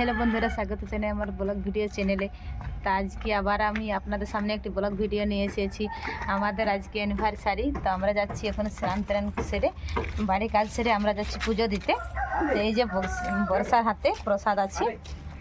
Hello বন্ধুরা, স্বাগত জানাই আমার ব্লগ ভিডিও চ্যানেলে। তা আজকে আবার আমি আপনাদের সামনে একটি ব্লগ ভিডিও নিয়ে এসেছি। আমাদের আজকে অ্যানিভার্সারি তো আমরা যাচ্ছি এখন স্নান টান সেরে, বাড়ি কাজ সেরে আমরা যাচ্ছি পুজো দিতে। এই যে বর্ষ- বর্ষার হাতে প্রসাদ আছে।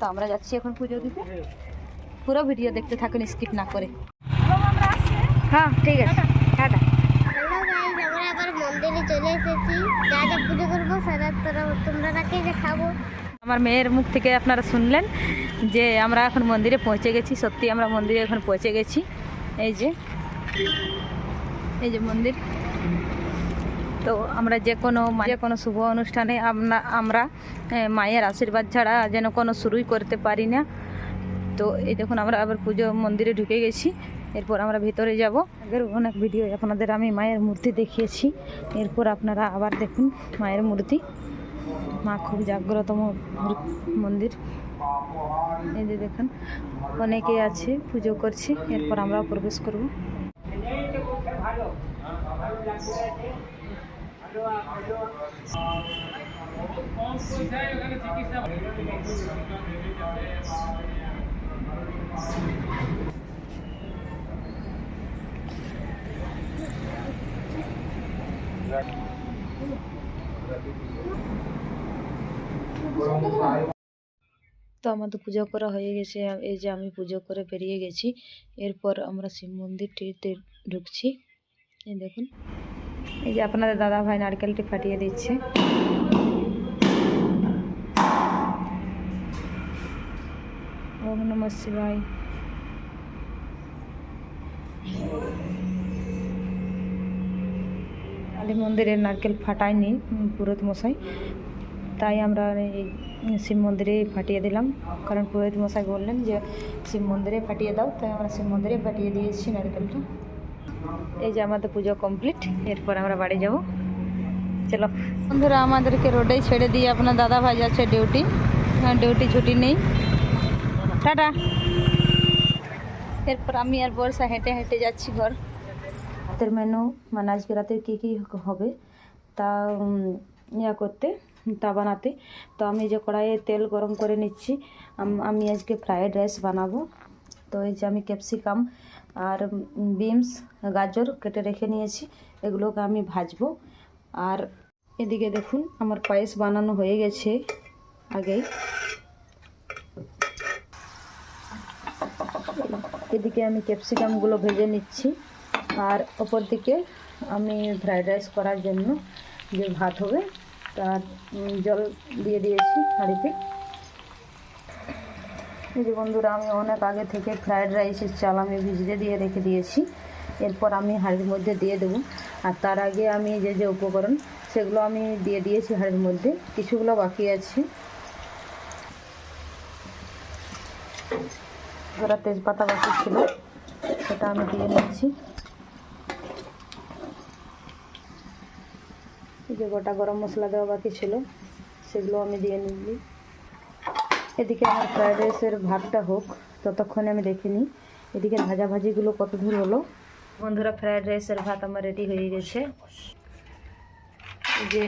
তো আমরা যাচ্ছি এখন পুজো দিতে। পুরো ভিডিও দেখতে থাকুন স্কিপ না করে। হ্যাঁ ঠিক আছে। টাটা। মন্দিরে চলে এসেছি। যা যা পুজো করব সারা তোরা তোমরা নাকি যে খাব। আমার মেয়ের মুখ থেকে আপনারা শুনলেন যে আমরা এখন মন্দিরে পৌঁছে গেছি, সত্যি আমরা মন্দিরে এখন পৌঁছে গেছি। এই যে এই যে মন্দির। তো আমরা যে কোনো যে কোনো শুভ অনুষ্ঠানে আমরা আমরা মায়ের আশীর্বাদ ছাড়া যেন কোনো শুরুই করতে পারি না। তো এই দেখুন, আমরা আবার পুজো মন্দিরে ঢুকে গেছি। এরপর আমরা ভিতরে যাব। আগের অনেক ভিডিও আপনাদের আমি মায়ের মূর্তি দেখিয়েছি। এরপর আপনারা আবার দেখুন মায়ের মূর্তি। মা খুব জাগ্রত মন্দির। এই যে দেখুন অনেকে আছে, পুজো করছে, এরপর আমরা প্রবেশ করব। তো আমাদের পুজো করা হয়ে গেছে। এই যে আমি পুজো করে বেরিয়ে গেছি। এরপর আমরা শিব মন্দিরটিতে ঢুকছি। এই দেখুন। এই যে আপনাদের দাদা ভাই নারকেলটি ফাটিয়ে দিচ্ছে। ওম কালী মন্দিরের নারকেল ফাটায়নি উম, পুরোহিত মশাই। তাই আমরা এই শিব মন্দিরে ফাটিয়ে দিলাম। কারণ পুরোহিত মশাই বললেন যে শিব মন্দিরে ফাটিয়ে দাও। তাই আমরা শিব মন্দিরে ফাটিয়ে দিয়েছি নারকেলটা। এই যে আমাদের পুজো কমপ্লিট। এরপর আমরা বাড়ি যাব। চলো। বন্ধুরা আমাদেরকে রোডেই ছেড়ে দিয়ে আপনার দাদা ভাই যাচ্ছে ডিউটি। হ্যাঁ ডিউটি ছুটি নেই। টাটা। এরপর আমি আর বর্ষা হেঁটে হেঁটে যাচ্ছি ঘর। রাতের মেনু মানে আজকে রাতে কী কী হবে তা ইয়া করতে তা বানাতে। তো আমি যে কড়াইয়ে তেল গরম করে নিচ্ছি। আমি আজকে ফ্রায়েড রাইস বানাবো। তো এই যে আমি ক্যাপসিকাম আর বিনস, গাজর কেটে রেখে নিয়েছি। এগুলোকে আমি ভাজবো। আর এদিকে দেখুন, আমার পায়েস বানানো হয়ে গেছে আগেই। এদিকে আমি ক্যাপসিকামগুলো ভেজে নিচ্ছি। আর ওপর দিকে আমি ফ্রাইড রাইস করার জন্য যে ভাত হবে তার জল দিয়ে দিয়েছি হাঁড়িতে। এই যে বন্ধুরা, আমি অনেক আগে থেকে ফ্রাইড রাইসের চাল আমি ভিজিয়ে দিয়ে রেখে দিয়েছি। এরপর আমি হাঁড়ির মধ্যে দিয়ে দেবো। আর তার আগে আমি যে যে উপকরণ, সেগুলো আমি দিয়ে দিয়েছি হাঁড়ির মধ্যে। কিছুগুলো বাকি আছে। তেজপাতা বাকি ছিল, সেটা আমি দিয়ে নিচ্ছি। যে গোটা গরম মশলা দেওয়া বাকি ছিল, সেগুলো আমি দিয়ে নিলি এদিকে আমার ফ্রায়েড রাইসের ভাতটা হোক, ততক্ষণে আমি দেখে নিই। এদিকে ভাজাভাজিগুলো কত দূর হলো? বন্ধুরা ফ্রায়েড রাইসের ভাত আমার রেডি হয়ে গেছে। যে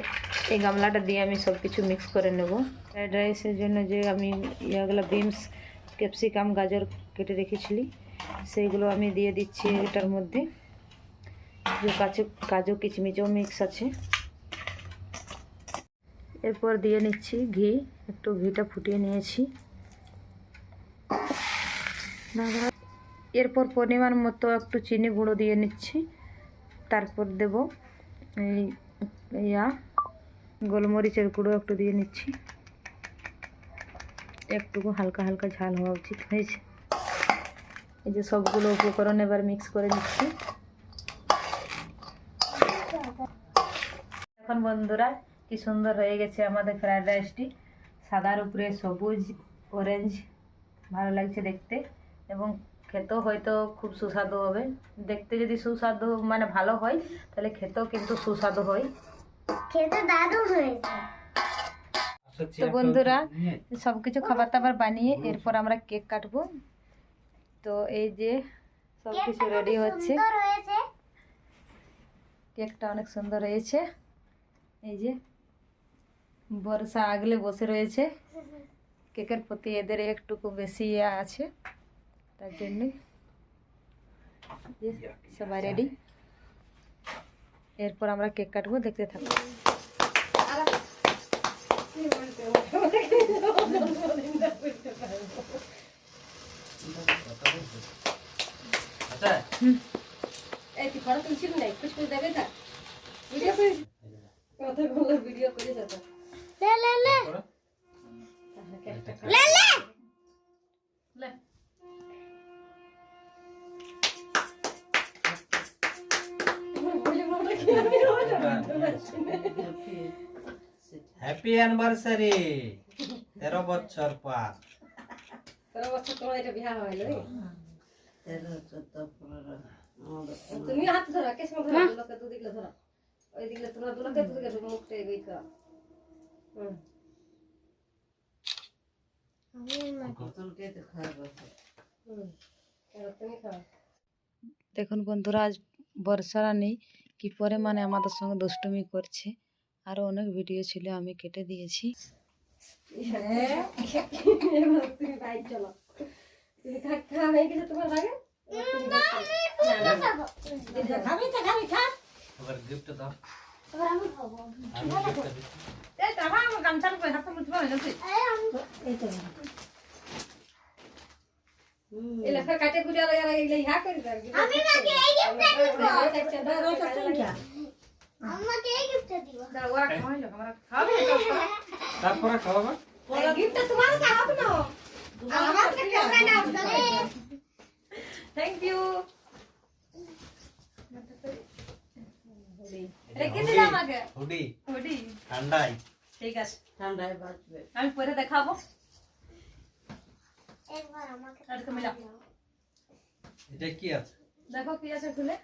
এই গামলাটা দিয়ে আমি সব কিছু মিক্স করে নেব। ফ্রায়েড রাইসের জন্য যে আমি ইয়েগুলো বিনস ক্যাপসিকাম গাজর কেটে রেখেছিলি, সেইগুলো আমি দিয়ে দিচ্ছি এটার মধ্যে। যে কাজু কাজু কিচমিচও মিক্স আছে। এরপর দিয়ে নিচ্ছি ঘি। একটু ঘিটা ফুটিয়ে নিয়েছি। এরপর পরিমাণ মতো একটু চিনি গুঁড়ো দিয়ে নিচ্ছি। তারপর দেব এই, ইয়া, গোলমরিচের গুঁড়ো একটু দিয়ে নিচ্ছি। একটুকু হালকা হালকা ঝাল হওয়া উচিত হয়েছে। এই যে সবগুলো উপকরণ এবার মিক্স করে নিচ্ছি। এখন বন্ধুরা কি সুন্দর হয়ে গেছে আমাদের ফ্রায়েড রাইসটি সাদার উপরে সবুজ অরেঞ্জ ভালো লাগছে দেখতে। এবং খেতেও হয়তো খুব সুস্বাদু হবে। দেখতে যদি সুস্বাদু মানে ভালো হয় তাহলে খেতেও কিন্তু সুস্বাদু হয়। খেতে দারুণ হয়েছে। তো বন্ধুরা সব কিছু খাবার দাবার বানিয়ে এরপর আমরা কেক কাটবো। তো এই যে সব কিছু রেডি হচ্ছে। কেকটা অনেক সুন্দর হয়েছে। এই যে বর্ষা আগলে বসে রয়েছে। কেকের প্রতি এদের একটুকু বেশি ইয়ে আছে তার জন্যই যে সবাই রেডি এরপর আমরা কেক কাটবো দেখতে থাকব লে লে লে। লে লে। হ্যাপি অ্যানিভার্সারি তেরো বছর পর। তুমি হাত ধরো কে সঙ্গে ধরো দুলোকে দু দিকে ধরো। ওই দিকে তোমরা দুলোকে দু দিকে ধরো মুখটা এগিয়ে করো হুম হুম এবার তুমি খাও দেখুন বন্ধুরা আজ বর্ষা রানী কি পরিমাণে আমাদের সঙ্গে দুষ্টুমি করছে আরও অনেক ভিডিও ছিল আমি কেটে দিয়েছি হয়ে তোমার লাগে খাবি তো খাবি খা এবার গিফট দাও এবার আমি খাবো আমি gift দিচ্ছি। এই তো আমার আমার গামছার উপরে হাতটা মুছবো হয়ে যাচ্ছে এই আমি এলে ফের কাটে গুড়িয়া লাগা লাগা এগুলো ইহা করে দাও আমি মাকে এই গিফটটা দিব দাও আমাকে এই গিফটটা দিব ওরা খাওয়াইলো আমরা খাবে তারপরে খাওয়াবা গিফটটা তোমার খাওয়াবো না আমাকে টাকা দাও তাহলে থ্যাংক ইউ রেখে দিলাম আগে। হুডি। ওডি ঠান্ডায় ঠিক আছে। আমি পরে দেখাবো। একবার আমাকে আর তুমি এটা কি আছে? দেখো কি আছে খুলে।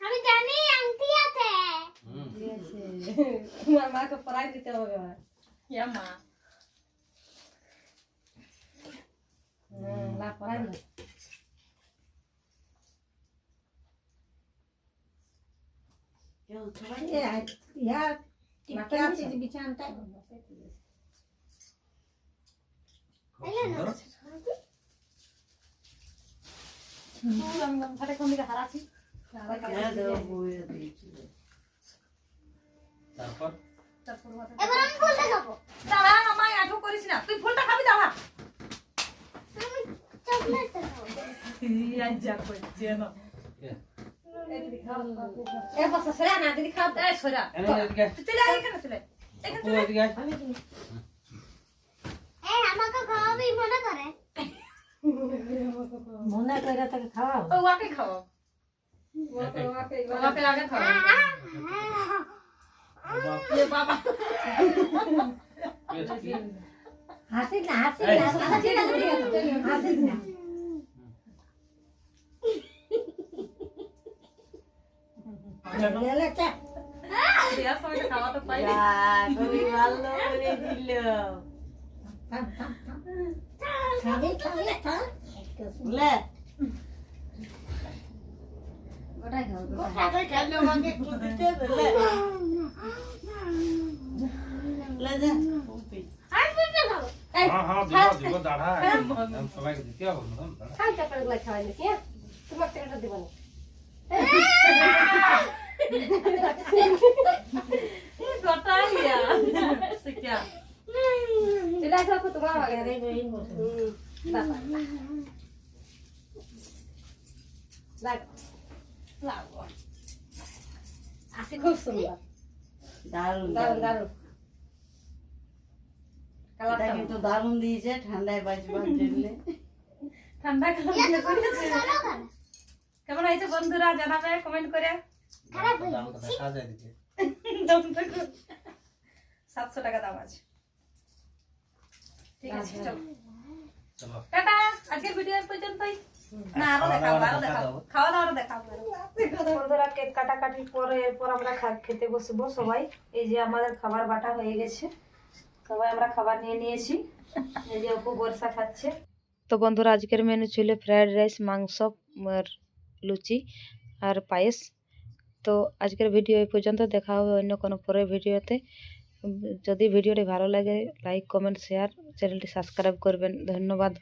আমি জানি আংটি আছে। হুম। তোমার মাকে পড়াই দিতে হবে ইয়া মা। হুম না মাকে আছে যে বিছানাটা খুব সুন্দর ঘরে কোন দিকে হারাছি তারপর। এবার আমি ফুলটা খাব দাঁড়া মা আঠো করিস না তুই ফুলটা খাবি দাঁড়া আমি চকলেটটা খাব আজ যা করছে না হাসি না হাসি না হাসি না হাসি না লেলে চা বিয়ার সময় খাওয়া তো পাই খাবে খাবে খা ওটাই খাও খাবে খাবে আমাকে আমি ফুলটা খাব হ্যাঁ হ্যাঁ দিব দিব দাঁড়া একদম সবাইকে দিতে হবে হ্যাঁ? তোমার টাকাটা দিব না। খুব সুন্দর দারুণ। দারুণ দারুণ দারুণ এটা কালারটা কিন্তু দারুণ দিয়েছে ঠান্ডায় বাঁচবার জন্য ঠান্ডা কেমন হয়েছে বন্ধুরা জানাবে কমেন্ট করে। খারাপ হয়ে দামটা দেখা যায় দিকে। সাতশো টাকা দাম আছে ঠিক আছে চলো চলো। টাটা আজকের ভিডিও পর্যন্তই। না আরও দেখাবো আরও দেখাবো। খাওয়া দাওয়া দেখাবো। বন্ধুরা কেক কাটাকাটির পরে এরপর আমরা খেতে বসবো সবাই। এই যে আমাদের খাবার বাটা হয়ে গেছে। সবাই আমরা খাবার নিয়ে নিয়েছি। এই যে অপু বর্ষা খাচ্ছে। তো বন্ধুরা আজকের মেনু ছিল ফ্রায়েড রাইস মাংস আর লুচি আর পায়েস। তো আজকের ভিডিও এই পর্যন্ত। দেখা হবে অন্য কোনো পরের ভিডিওতে যদি ভিডিওটি ভালো লাগে লাইক কমেন্ট শেয়ার চ্যানেলটি সাবস্ক্রাইব করবেন। ধন্যবাদ।